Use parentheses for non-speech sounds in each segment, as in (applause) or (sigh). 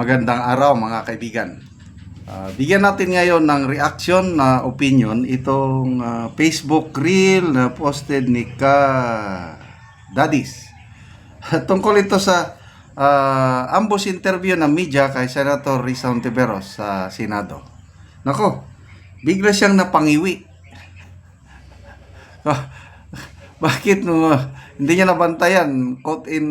Magandang araw mga kaibigan. Ah, bigyan natin ngayon ng reaction na opinion itong ah, Facebook reel na posted ni Ka Dadis. (laughs) Tungkol ito sa ah, ambush interview ng media kay Senator Risa Ontiveros sa Senado. Nako, bigla siyang napangiwi. (laughs) Bakit no, hindi niya nabantayan. Caught in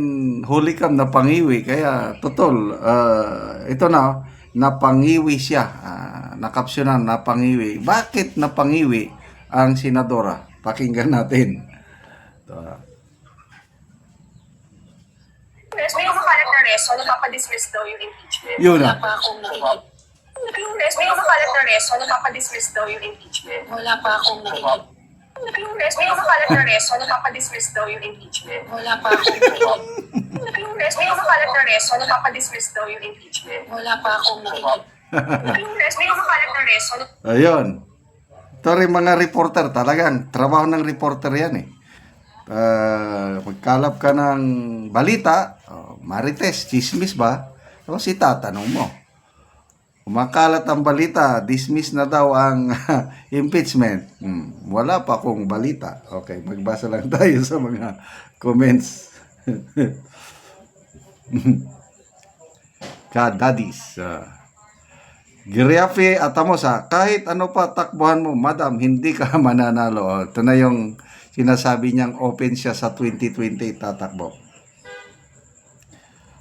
holy cam na pangiwi kaya totol ah, ito na napangiwi siya. Uh, nakapsyonan napangiwi. Bakit napangiwi ang senadora? Pakinggan natin. Ito. Yes, may kumakalat na reso, napapadismiss daw yung impeachment. yun Wala na. pa akong res, may kumakalat na reso, napapadismiss daw yung impeachment. Wala pa akong nakikita. Yung res, may kumakalat na reso, napapadismiss daw yung impeachment. Wala pa akong. Yung res, may kumakalat na reso, napapadismiss daw yung impeachment. Wala pa akong nakikita. Yung res, may kumakalat na reso, ayun ito rin mga reporter talagang trabaho ng reporter yan eh Ah, magkalap ka ng balita oh, marites chismis ba tapos itatanong mo Kumakalat ang balita, dismiss na daw ang (laughs) impeachment. Hmm, wala pa akong balita. Okay, magbasa lang (laughs) tayo sa mga comments. (laughs) Kadadis. Uh, Giriafe Atamosa, kahit ano pa takbuhan mo, madam, hindi ka mananalo. Ito na yung sinasabi niyang open siya sa 2020 tatakbo.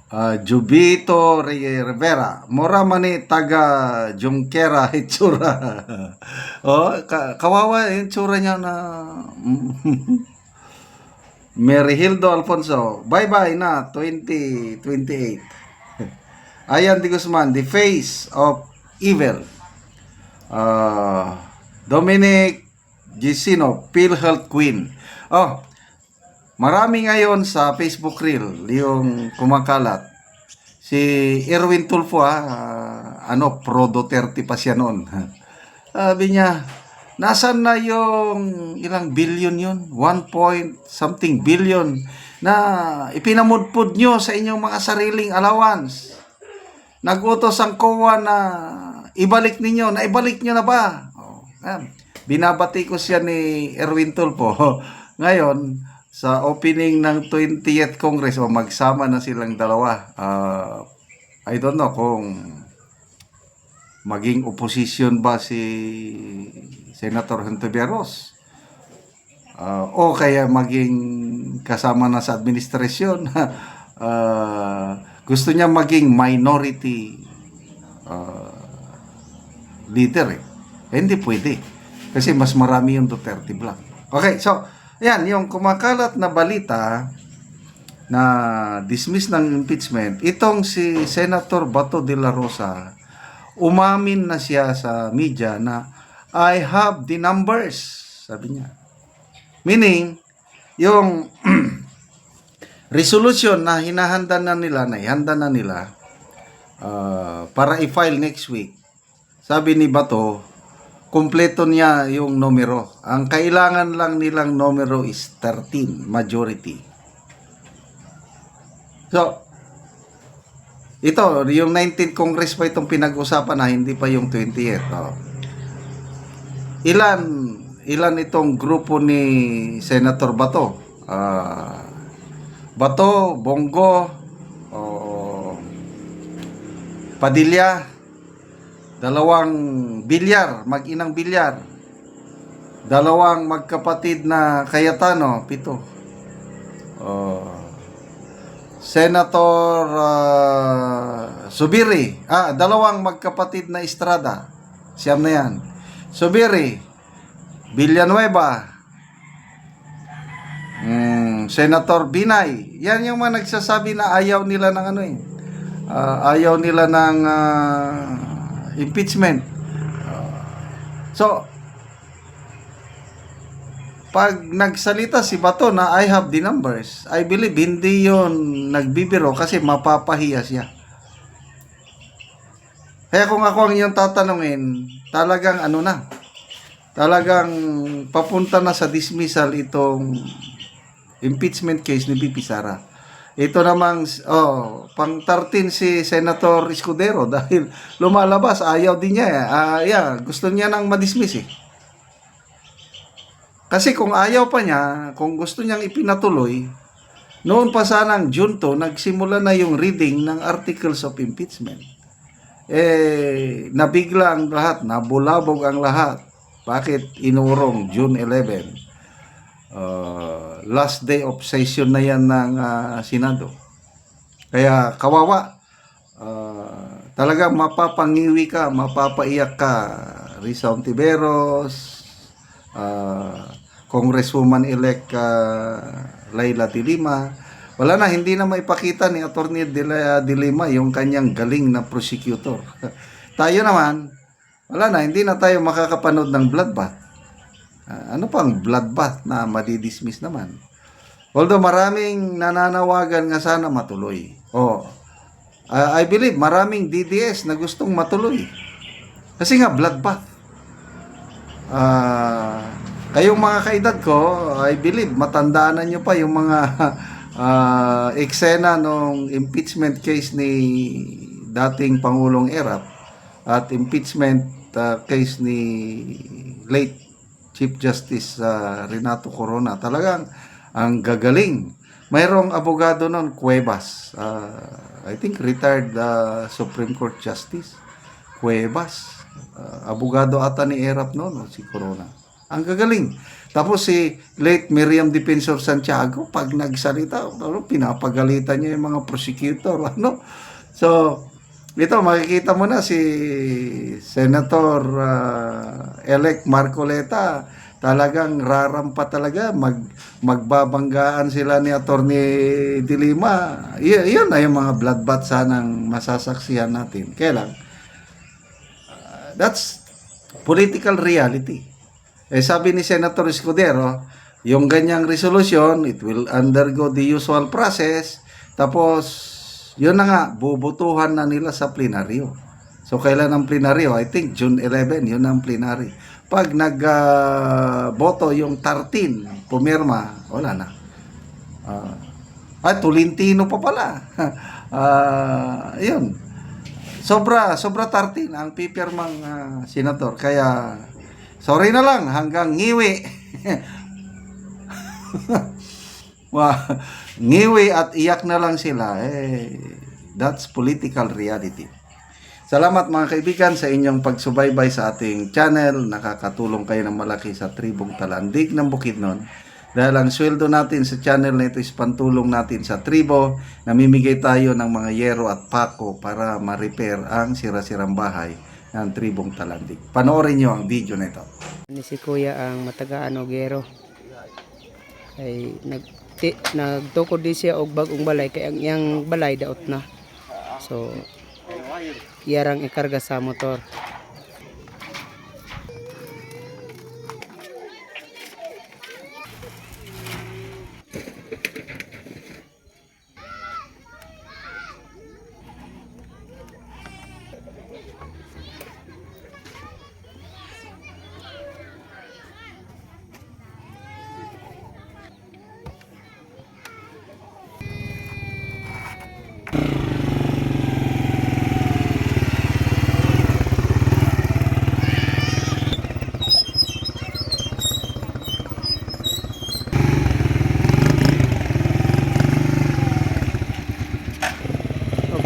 Ah, Jubito Rivera, mora man ni taga Junquera (laughs) itsura. oh, ka- kawawa yung tsura niya na (laughs) Mary Hildo Alfonso, bye-bye na 2028. Ayan Di Guzman, the face of evil. Ah, Dominic Gisino, PhilHealth Queen. Oh, Marami ngayon sa Facebook Reel yung kumakalat. Si Erwin Tulfo ah, ah, ano, pro Duterte pa siya noon. (laughs) Sabi niya, nasan na yung ilang billion yun? 1 point something billion na ipinamudpud nyo sa inyong mga sariling allowance. Nagutos ang COA na ibalik ninyo. Na ibalik nyo na ba? Oh, binabati ko siya ni Erwin Tulfo. (laughs) Ngayon, sa opening ng 20th Congress, o magsama na silang dalawa. Ah, I don't know kung maging opposition ba si Senator Hontiveros. Ah, o kaya maging kasama na sa administrasyon. (laughs) Ah, gusto niya maging minority ah, leader eh. Eh, Hindi pwede. Kasi mas marami yung Duterte Black. Okay, so, yan, yung kumakalat na balita na dismiss ng impeachment, itong si Senator Bato de la Rosa, umamin na siya sa media na I have the numbers, sabi niya. Meaning, yung (clears throat) resolution na hinahanda na nila, na ihanda na nila, ah, para i-file next week, sabi ni Bato, kumpleto niya yung numero. Ang kailangan lang nilang numero is 13, majority. So, ito, yung 19th Congress pa itong pinag-usapan na, hindi pa yung 20th. Oh. Ilan, ilan itong grupo ni Senator Bato? Ah, Bato, Bongo, oh, Padilla, dalawang bilyar, mag-inang bilyar, dalawang magkapatid na Cayetano, pito. Oh, Senator ah, Subiri, ah, dalawang magkapatid na Estrada, siyam na yan. Subiri, Villanueva, mm, Senator Binay, yan yung mga nagsasabi na ayaw nila ng ano eh, Ah, ayaw nila ng ah, impeachment. So, pag nagsalita si Bato na I have the numbers, I believe hindi yon nagbibiro kasi mapapahiya siya. Kaya kung ako ang iyong tatanungin, talagang ano na, talagang papunta na sa dismissal itong impeachment case ni BP Sara. Ito namang, oh, pang 13 si Senator Escudero (laughs) dahil lumalabas, ayaw din niya. Ah, yeah, gusto niya nang madismiss eh. Kasi kung ayaw pa niya, kung gusto niyang ipinatuloy, noon pa sanang June 2, nagsimula na yung reading ng articles of impeachment. Eh, nabigla ang lahat, nabulabog ang lahat. Bakit inurong June 11? Uh, last day of session na yan ng ah, Senado. Kaya kawawa, uh, talaga mapapangiwi ka, mapapaiyak ka. Risa Ontiveros, uh, Congresswoman-elect uh, Laila Dilima. Wala na, hindi na maipakita ni. Dila- Dilima yung kanyang galing na prosecutor. (laughs) tayo naman, wala na, hindi na tayo makakapanood ng bloodbath. Ah, ano pang bloodbath na madidismiss naman? Although maraming nananawagan nga sana matuloy. Oh, ah, I believe maraming DDS na gustong matuloy. Kasi nga bloodbath. Ah, kayong mga kaedad ko, I believe matandaan nyo pa yung mga (laughs) ah, eksena nung impeachment case ni dating Pangulong Erap at impeachment ah, case ni late Chief Justice ah, Renato Corona. Talagang ang gagaling. Mayroong abogado noon, Cuevas. Ah, I think retired ah, Supreme Court Justice. Cuevas. Ah, abogado ata ni Erap noon, no, si Corona. Ang gagaling. Tapos si late Miriam Defensor Santiago, pag nagsalita, ano, pinapagalitan niya yung mga prosecutor. (laughs) Ano? So, ito, makikita mo na si Senator ah, elect Marcoleta talagang rarampa talaga mag magbabanggaan sila ni Attorney Dilima. Y- yun na yung mga bloodbath sanang masasaksihan natin. Kaya lang, ah, that's political reality. Eh sabi ni Senator Escudero, yung ganyang resolution, it will undergo the usual process. Tapos, yun na nga, bubutuhan na nila sa plenaryo. So, kailan ang plenaryo? I think June 11, yun ang plenary. Pag nag-boto yung 13, pumirma, wala na. Ah, ay, Tolentino pa pala. (laughs) Ah, yun. Sobra, sobra 13 ang pipirmang ah, senador. Kaya, sorry na lang, hanggang ngiwi. (laughs) Ngiwi at iyak na lang sila. Eh, that's political reality. Salamat mga kaibigan sa inyong pagsubaybay sa ating channel. Nakakatulong kayo ng malaki sa tribong talandig ng Bukidnon. Dahil ang sweldo natin sa channel na ito is pantulong natin sa tribo. Namimigay tayo ng mga yero at pako para ma-repair ang sira-sirang bahay ng tribong talandig. Panoorin nyo ang video na ito. ni si kuya ang matagaan og gero ay nag ti, nagtukod di siya og bagong balay kay ang iyang balay daot na. So iyarang ikarga sa motor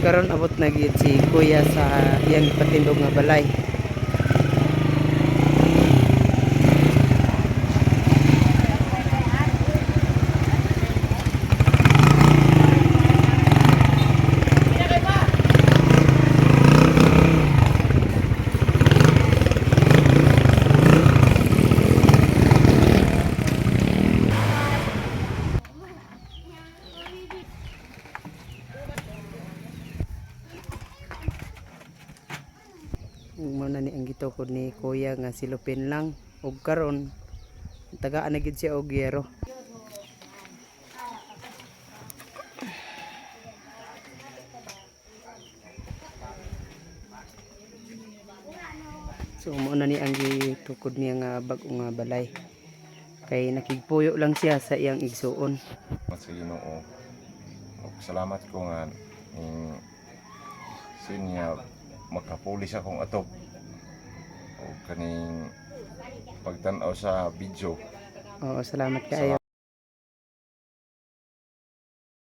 karon abot na gyud si kuya sa iyang patindog nga balay mo na ni ang gitukod ni kuya nga silupin lang ug karon tagaan na gid siya og yero So mo na ni ang gitukod niya nga bag-o nga balay. Kay nakigpuyo lang siya sa iyang igsuon. sa Ginoo. salamat ko nga ning sinya makapulis akong atop kaning pagtanaw sa video Oo, salamat kayo.